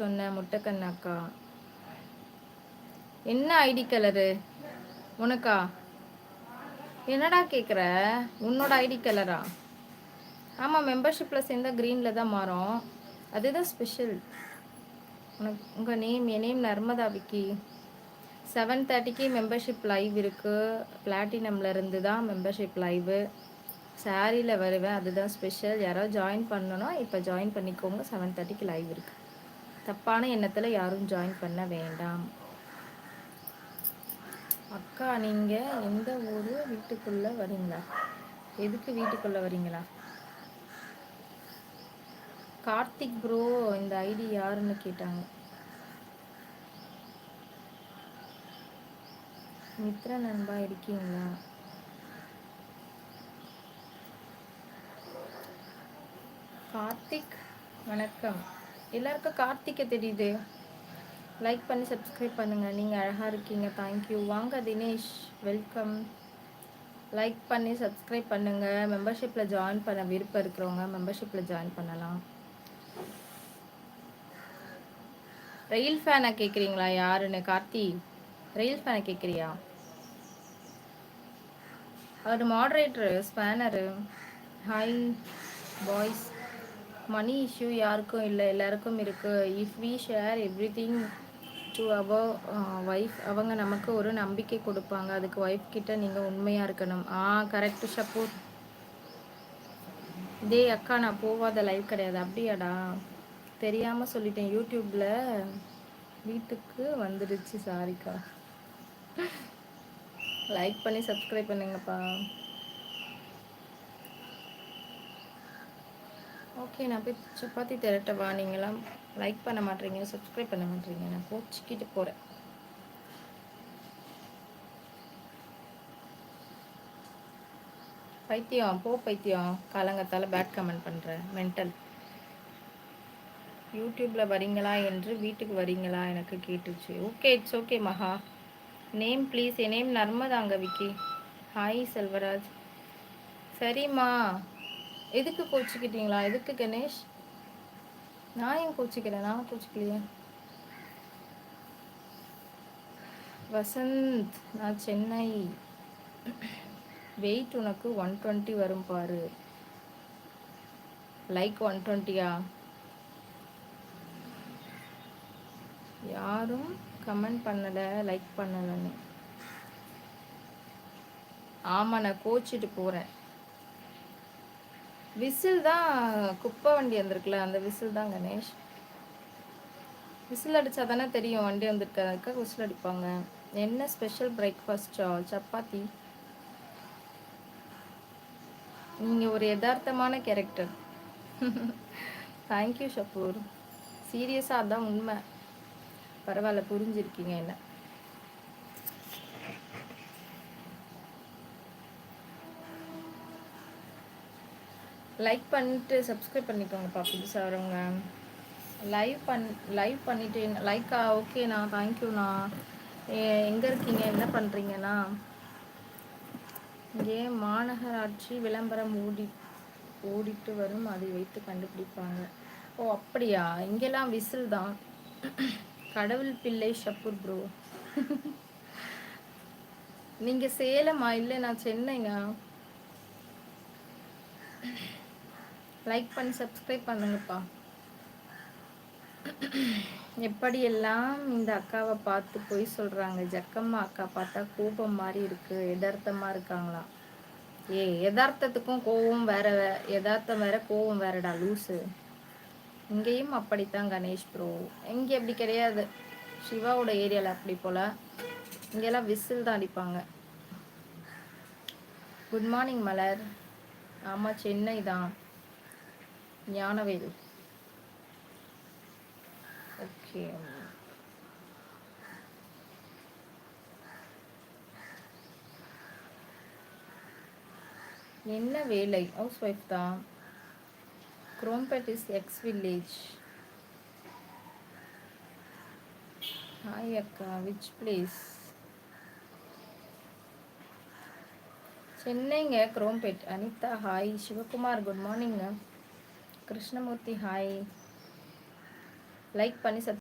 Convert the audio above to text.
சொன்ன முட்டைக்கண்ணாக்கா? என்ன ID colour? உனக்கா? என்னடா கேட்குற உன்னோட ஐடி கலரா? ஆமாம் மெம்பர்ஷிப்பில் சேர்ந்தால் க்ரீனில் தான் மாறும். அதுதான் ஸ்பெஷல் உனக்கு உங்கள் நேம் என் நேம் நர்மதா விக்கி. செவன் தேர்ட்டிக்கு மெம்பர்ஷிப் லைவ் இருக்குது பிளாட்டினம்லேருந்து தான் மெம்பர்ஷிப் லைவு சாரியில் வருவேன் அதுதான் ஸ்பெஷல் யாராவது ஜாயின் பண்ணணும் இப்போ ஜாயின் பண்ணிக்கோங்க. செவன் தேர்ட்டிக்கு லைவ் இருக்குது தப்பான எண்ணத்தில் யாரும் ஜாயின் பண்ண வேண்டாம். அக்கா நீங்கள் எந்த ஊர் வீட்டுக்குள்ளே வரீங்களா எதுக்கு வீட்டுக்குள்ளே வரீங்களா கார்த்திக் ப்ரோ இந்த ஐடி யாருன்னு கேட்டாங்க. மித்ர நண்பா இருக்கீங்களா? கார்த்திக் வணக்கம். எல்லாருக்கும் கார்த்திகை தெரியுது. லைக் பண்ணி சப்ஸ்கிரைப் பண்ணுங்கள் நீங்கள் அழகாக இருக்கீங்க. தேங்க்யூ வாங்க தினேஷ். வெல்கம் லைக் பண்ணி சப்ஸ்கிரைப் பண்ணுங்கள் மெம்பர்ஷிப்பில் ஜாயின் பண்ண விருப்பம் இருக்கிறவங்க மெம்பர்ஷிப்பில் ஜாயின் பண்ணலாம். ரயில் ஃபேனை கேட்குறீங்களா யாருன்னு? கார்த்தி ரயில் ஃபேனை கேட்குறியா அவர் moderator spanner hi boys money issue யாருக்கும் இல்லை எல்லாருக்கும் இருக்குது if we share everything to our wife அவங்க நமக்கு ஒரு நம்பிக்கை கொடுப்பாங்க. அதுக்கு ஒய்ஃப் கிட்ட நீங்கள் உண்மையாக இருக்கணும். ஆ கரெக்டு சப்போர்ட் டே அக்கா நான் போவாத லைவ் கிடையாது. அப்படியாடா? தெரியாமல் சொல்லிட்டேன். யூடியூப்பில் வீட்டுக்கு வந்துடுச்சு சாரிக்கா. லைக் பண்ணி சப்ஸ்கிரைப் பண்ணுங்கப்பா. ஓகே நான் போய் சப்பாத்தி திரட்டவா நீங்களாம் லைக் பண்ண மாட்டீங்க சப்ஸ்கிரைப் பண்ண மாட்டீங்க. நான் கோச்சிக்கிட்டு போகிறேன் பைத்தியம் போ பைத்தியம். காலங்கத்தால் பேட் கமெண்ட் பண்ணுறேன் மென்டல் யூடியூப்பில் வரீங்களா என்று வீட்டுக்கு வரீங்களா எனக்கு கேட்டுச்சு. Okay it's okay Maha. Name please N name நர்மதாங்க விக்கி. ஹாய் செல்வராஜ். சரிம்மா. எதுக்கு கோச்சிக்கிட்டீங்களா? எதுக்கு கணேஷ்? நான் ஏன் கோச்சிக்கிறேன் நான் கோச்சிக்கலையே. வசந்த் நான் சென்னை. வெயிட் உனக்கு ஒன் டுவெண்ட்டி வரும் பாரு. லைக் ஒன் டுவெண்ட்டியா யாரும் கமெண்ட் பண்ணலை லைக் பண்ணலைன்னு. ஆமாம் நான் கோச்சிட்டு போகிறேன் விசில் தான் குப்பை வண்டி வந்திருக்குல்ல அந்த விசில் தான் கணேஷ். விசில் அடித்தா தானே தெரியும் வண்டி வந்திருக்கிறதுக்காக விசில் அடிப்பாங்க. என்ன ஸ்பெஷல் பிரேக்ஃபாஸ்டோ சப்பாத்தி? நீங்கள் ஒரு யதார்த்தமான கேரக்டர் தேங்க்யூ ஷப்பூர் சீரியஸாக அதான் உண்மை. பரவாயில்ல புரிஞ்சிருக்கீங்க என்ன. லைக் பண்ணிட்டு சப்ஸ்கிரைப் பண்ணிக்கோங்கப்பா புதுசாக வரவங்க. லைவ் பண் லைவ் பண்ணிட்டு லைக்கா ஓகேண்ணா தேங்க்யூண்ணா எங்கே இருக்கீங்க? என்ன பண்ணுறீங்கண்ணா இங்கே மாநகராட்சி விளம்பரம் ஓடி ஓடிட்டு வரும். அதை வைத்து கண்டுபிடிப்பாங்க. ஓ அப்படியா? இங்கெல்லாம் விசில் தான். கடவுள் பிள்ளை ஷப்பூர் ப்ரோ நீங்கள் சேலமா? இல்லை நான் சென்னைங்க லைக் பண்ணி சப்ஸ்கிரைப் பண்ணுங்கப்பா. எப்படியெல்லாம் இந்த அக்காவை பார்த்து போய் சொல்கிறாங்க ஜக்கம்மா அக்கா பார்த்தா கோபம் மாதிரி இருக்குது எதார்த்தமாக இருக்காங்களா ஏ எதார்த்தத்துக்கும் கோவம் வேற எதார்த்தம் வேற கோவம் வேறடா லூஸு இங்கேயும் அப்படித்தான் கணேஷ் ப்ரோ இங்கே அப்படி கிடையாது. சிவாவோட ஏரியாவில் அப்படி போல். இங்கெல்லாம் விசில் தான் அடிப்பாங்க. Good morning Malar. ஆமாம் சென்னை தான். ஞானவேல். ஓகே. என்ன வேலை? ஹவுஸ் ஒய்ஃப் தான் குரோம்பேட் எக்ஸ் வில்லேஜ். ஹாய் அக்கா விச் பிளேஸ் சென்னைங்க குரோம்பேட். அனிதா ஹாய். சிவகுமார் குட் மார்னிங்க கிருஷ்ணமூர்த்தி ஹாய் லைக் பண்ணி சப்